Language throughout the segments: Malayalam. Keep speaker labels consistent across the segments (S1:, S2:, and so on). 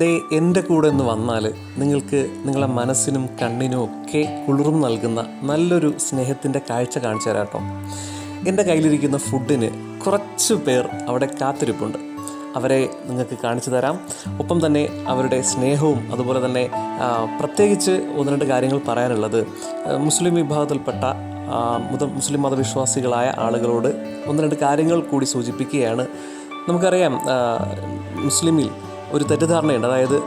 S1: ദേ എന്റെ കൂടെ ഒന്ന് വന്നാൽ നിങ്ങൾക്ക് നിങ്ങളെ മനസ്സിനും കണ്ണിനും ഒക്കെ കുളിർമ നൽകുന്ന നല്ലൊരു സ്നേഹത്തിന്റെ കാഴ്ച കാണിച്ചു തരാം കേട്ടോ. എന്റെ കയ്യിലിരിക്കുന്ന ഫുഡിന് കുറച്ച് പേർ അവിടെ കാത്തിരിപ്പുണ്ട്. അവരെ നിങ്ങൾക്ക് കാണിച്ചു തരാം. ഒപ്പം തന്നെ അവരുടെ സ്നേഹവും അതുപോലെ തന്നെ പ്രത്യേകിച്ച് ഒന്ന് രണ്ട് കാര്യങ്ങൾ പറയാനുള്ളത്. മുസ്ലിം വിഭാഗത്തിൽപ്പെട്ട മുത മുസ്ലിം മതവിശ്വാസികളായ ആളുകളോട് ഒന്ന് രണ്ട് കാര്യങ്ങൾ കൂടി സൂചിപ്പിക്കുകയാണ്. നമുക്കറിയാം മുസ്ലിമിൽ ഒരു തെറ്റിദ്ധാരണയുണ്ട്. അതായത്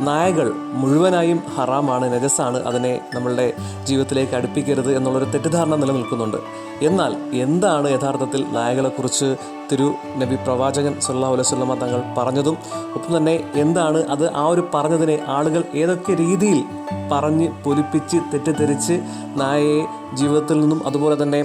S1: നായകൾ മുഴുവനായും ഹറാമാണ് നജസാണ് അതിനെ നമ്മളുടെ ജീവിതത്തിലേക്ക് അടുപ്പിക്കരുത് എന്നുള്ളൊരു തെറ്റിദ്ധാരണ നിലനിൽക്കുന്നുണ്ട്. എന്നാൽ എന്താണ് യഥാർത്ഥത്തിൽ നായകളെക്കുറിച്ച് തിരു നബി പ്രവാചകൻ സുല്ലാ അലൈവല്ലമ തങ്ങൾ പറഞ്ഞതും ഒപ്പം തന്നെ എന്താണ് അത് ആ ഒരു പറഞ്ഞതിനെ ആളുകൾ ഏതൊക്കെ രീതിയിൽ പറഞ്ഞ് പൊലിപ്പിച്ച് തെറ്റിദ്ധരിച്ച് നായയെ ജീവിതത്തിൽ നിന്നും അതുപോലെ തന്നെ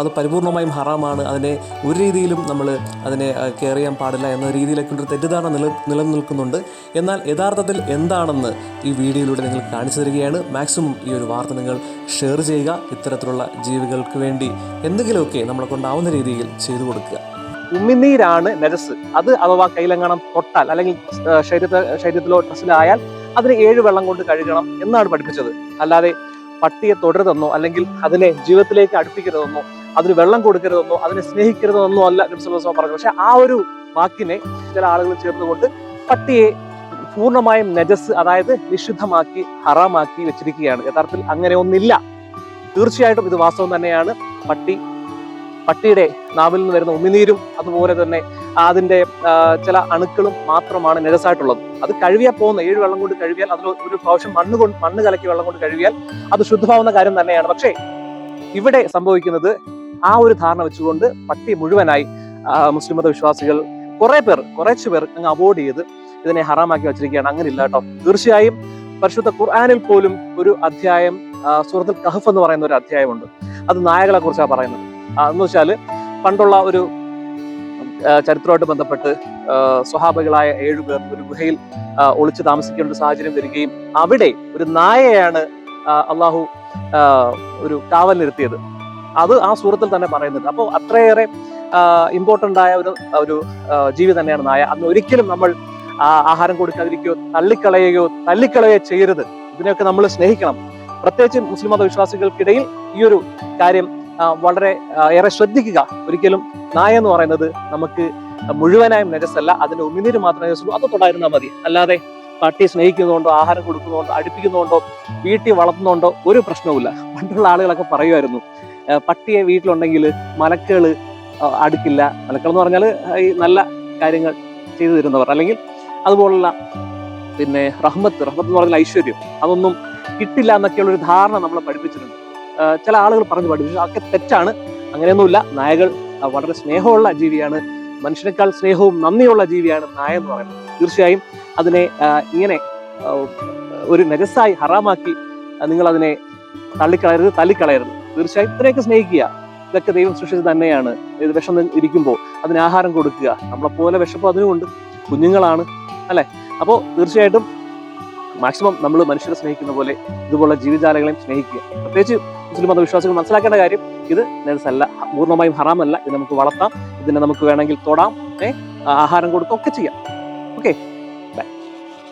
S1: അത് പരിപൂർണമായും ഹറാമാണ് അതിനെ ഒരു രീതിയിലും നമ്മൾ അതിനെ കെയർ ചെയ്യാൻ പാടില്ല എന്ന രീതിയിലൊക്കെ ഒരു തെറ്റിദ്ധാരണ നില നിലനിൽക്കുന്നുണ്ട്. എന്നാൽ യഥാർത്ഥത്തിൽ എന്താണെന്ന് ഈ വീഡിയോയിലൂടെ നിങ്ങൾ കാണിച്ചു തരികയാണ്. മാക്സിമം ഈ ഒരു വാർത്ത നിങ്ങൾ ഷെയർ ചെയ്യുക. ഇത്തരത്തിലുള്ള ജീവികൾക്ക് വേണ്ടി എന്തെങ്കിലുമൊക്കെ നമ്മളെ കൊണ്ടാവുന്ന രീതിയിൽ ചെയ്തു കൊടുക്കുക.
S2: ഉമിനീരാണ് നജസ്. അത് അഥവാ കൈലങ്ങണം തൊട്ടാൽ അല്ലെങ്കിൽ ശരീരത്തെ ശരീരത്തിലോ ഡ്രസ്സിലായാൽ അതിന് ഏഴ് വെള്ളം കൊണ്ട് കഴുകണം എന്നാണ് പഠിപ്പിച്ചത്. അല്ലാതെ പട്ടിയെ തൊടരുതെന്നോ അല്ലെങ്കിൽ അതിനെ ജീവിതത്തിലേക്ക് അടുപ്പിക്കരുതെന്നോ അതിന് വെള്ളം കൊടുക്കരുതെന്നോ അതിനെ സ്നേഹിക്കരുതെന്നോ അല്ല നബ്സല്ലാ പറഞ്ഞത്. പക്ഷെ ആ ഒരു വാക്കിനെ ചില ആളുകൾ ചേർന്നുകൊണ്ട് പട്ടിയെ പൂർണമായും നജസ് അതായത് നിഷിദ്ധമാക്കി ഹറാമാക്കി വെച്ചിരിക്കുകയാണ്. യഥാർത്ഥത്തിൽ അങ്ങനെ ഒന്നില്ല. തീർച്ചയായിട്ടും ഇത് വാസ്തവം തന്നെയാണ്. പട്ടി പട്ടിയുടെ നാവിൽ നിന്ന് വരുന്ന ഉമിനീരും അതുപോലെ തന്നെ അതിന്റെ ചില അണുക്കളും മാത്രമാണ് നിരസായിട്ടുള്ളത്. അത് കഴുകിയാൽ പോകുന്ന ഏഴ് വെള്ളം കൊണ്ട് കഴുകിയാൽ അതിൽ ഒരു പ്രാവശ്യം മണ്ണ് കൊണ്ട് മണ്ണ് കലക്കി വെള്ളം കൊണ്ട് കഴുകിയാൽ അത് ശുദ്ധമാവുന്ന കാര്യം തന്നെയാണ്. പക്ഷേ ഇവിടെ സംഭവിക്കുന്നത് ആ ഒരു ധാരണ വെച്ചുകൊണ്ട് പട്ടി മുഴുവനായി മുസ്ലിം മത വിശ്വാസികൾ കുറെ പേർ കുറച്ചു പേർ അങ്ങ് അവോയ്ഡ് ചെയ്ത് ഇതിനെ ഹറാമാക്കി വെച്ചിരിക്കുകയാണ്. അങ്ങനെ ഇല്ല കേട്ടോ. തീർച്ചയായും പരിശുദ്ധ ഖുർആാനിൽ പോലും ഒരു അധ്യായം സൂറത്തുൽ കഹഫ് എന്ന് പറയുന്ന ഒരു അധ്യായമുണ്ട്. അത് നായകളെ കുറിച്ചാണ് പറയുന്നത്. എന്ന് വെച്ചാൽ പണ്ടുള്ള ഒരു ചരിത്രമായിട്ട് ബന്ധപ്പെട്ട് ആ, സ്വഹാബികളായ ഏഴുപേർ ഒരു ഗുഹയിൽ ഒളിച്ച് താമസിക്കേണ്ട ഒരു സാഹചര്യം വരികയും അവിടെ ഒരു നായയാണ് അള്ളാഹു ഒരു കാവൽ നിർത്തിയത് അത് ആ സൂറത്തിൽ തന്നെ പറയുന്നുണ്ട്. അപ്പോൾ അത്രയേറെ ഇമ്പോർട്ടന്റ് ആയ ഒരു ഒരു ജീവി തന്നെയാണ് നായ. അന്ന് ഒരിക്കലും നമ്മൾ ആഹാരം കൊടുക്കാതിരിക്കുകയോ തള്ളിക്കളയുകയോ തള്ളിക്കളയുകയോ ചെയ്യരുത്. ഇതിനെയൊക്കെ നമ്മൾ സ്നേഹിക്കണം. പ്രത്യേകിച്ച് മുസ്ലിം മതവിശ്വാസികൾക്കിടയിൽ ഈ ഒരു കാര്യം വളരെ ഏറെ ശ്രദ്ധിക്കുക. ഒരിക്കലും നായ എന്ന് പറയുന്നത് നമുക്ക് മുഴുവനായും നജസല്ല അതിന്റെ ഉമിനീര് മാത്രമേ നജസ്സുള്ളൂ അത് തൊടായിരുന്നാൽ മതി. അല്ലാതെ പട്ടിയെ സ്നേഹിക്കുന്നതുകൊണ്ടോ ആഹാരം കൊടുക്കുന്നതുകൊണ്ടോ അടുപ്പിക്കുന്നതുകൊണ്ടോ വീട്ടിൽ വളർത്തുന്നതുകൊണ്ടോ ഒരു പ്രശ്നവുമില്ല. പണ്ടുള്ള ആളുകളൊക്കെ പറയുമായിരുന്നു പട്ടിയെ വീട്ടിലുണ്ടെങ്കിൽ മലക്കുകൾ അടുക്കില്ല. മലക്കൾ എന്ന് പറഞ്ഞാൽ ഈ നല്ല കാര്യങ്ങൾ ചെയ്തു തരുന്നവർ. അല്ലെങ്കിൽ അതുപോലുള്ള പിന്നെ റഹ്മത്ത് റഹ്മത്ത് എന്ന് പറഞ്ഞാൽ ഐശ്വര്യം. അതൊന്നും കിട്ടില്ല എന്നൊക്കെയുള്ള ഒരു ധാരണ നമ്മളെ പഠിപ്പിച്ചിട്ടുണ്ട്. ചില ആളുകൾ പറഞ്ഞു പഠിപ്പിച്ചു അതൊക്കെ തെറ്റാണ്. അങ്ങനെയൊന്നുമില്ല. നായകൾ വളരെ സ്നേഹമുള്ള ജീവിയാണ്. മനുഷ്യനേക്കാൾ സ്നേഹവും നന്ദിയുള്ള ജീവിയാണ് നായ എന്ന് പറയുന്നത്. തീർച്ചയായും അതിനെ ഇങ്ങനെ ഒരു നരസായി ഹറാമാക്കി നിങ്ങൾ അതിനെ തള്ളിക്കളയരുത് തള്ളിക്കളയരുത്. തീർച്ചയായും ഇത്രയൊക്കെ സ്നേഹിക്കുക. ഇതൊക്കെ ദൈവം സൃഷ്ടിച്ചത് തന്നെയാണ്. ഇത് വിഷം ഇരിക്കുമ്പോൾ അതിന് ആഹാരം കൊടുക്കുക. നമ്മളെപ്പോലെ വിശപ്പ് അതിനുമുണ്ട് കുഞ്ഞുങ്ങളാണ്. അല്ലേ? അപ്പോൾ തീർച്ചയായിട്ടും മാക്സിമം നമ്മൾ മനുഷ്യരെ സ്നേഹിക്കുന്ന പോലെ ഇതുപോലുള്ള ജീവജാലങ്ങളെയും സ്നേഹിക്കുക. പ്രത്യേകിച്ച് മുസ്ലിം മതവിശ്വാസികൾ മനസ്സിലാക്കേണ്ട കാര്യം ഇത് നെൽസല്ല പൂർണമായും ഹറാമല്ല. ഇത് നമുക്ക് വളർത്താം. ഇതിനെ നമുക്ക് വേണമെങ്കിൽ തൊടാം. ഏഹ് ആഹാരം കൊടുക്കാം ഒക്കെ ചെയ്യാം. ഓക്കെ?